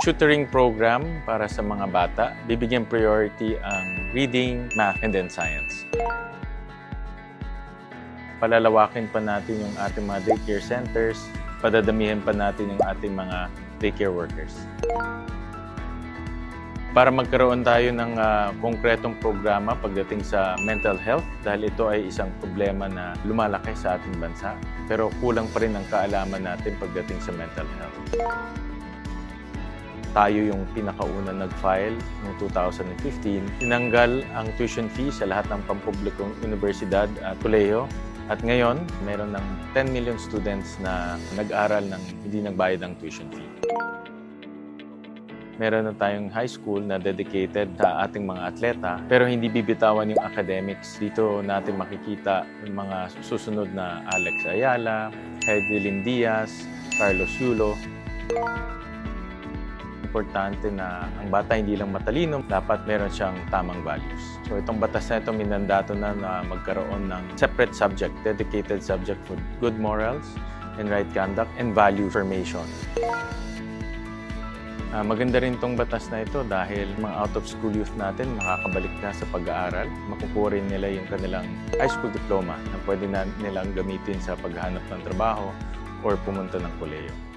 tutoring program para sa mga bata. Bibigyan priority ang reading, math, and then science. Palalawakin pa natin yung ating mga daycare centers. Padadamihan pa natin yung ating mga daycare workers. Para magkaroon tayo ng ah, konkretong programa pagdating sa mental health dahil ito ay isang problema na lumalaki sa ating bansa pero kulang pa rin ang kaalaman natin pagdating sa mental health. Tayo yung pinakauna nag-file noong 2015. Tinanggal ang tuition fee sa lahat ng pampublikong universidad at kolehiyo. At ngayon, meron ng 10 million students na nag-aral ng hindi nagbayad ng tuition fee. Meron na tayong high school na dedicated sa ating mga atleta pero hindi bibitawan yung academics. Dito natin makikita yung mga susunod na Alex Ayala, Heidelin Diaz, Carlos Yulo. Importante na ang bata hindi lang matalino, dapat meron siyang tamang values. So itong batas na ito, minandato na na magkaroon ng separate subject, dedicated subject for good morals and right conduct and value formation. Ah, maganda rin tong batas na ito dahil mga out-of-school youth natin makakabalik na sa pag-aaral. Makukuha rin nila yung kanilang high school diploma na pwede na nilang gamitin sa paghahanap ng trabaho or pumunta ng koleyo.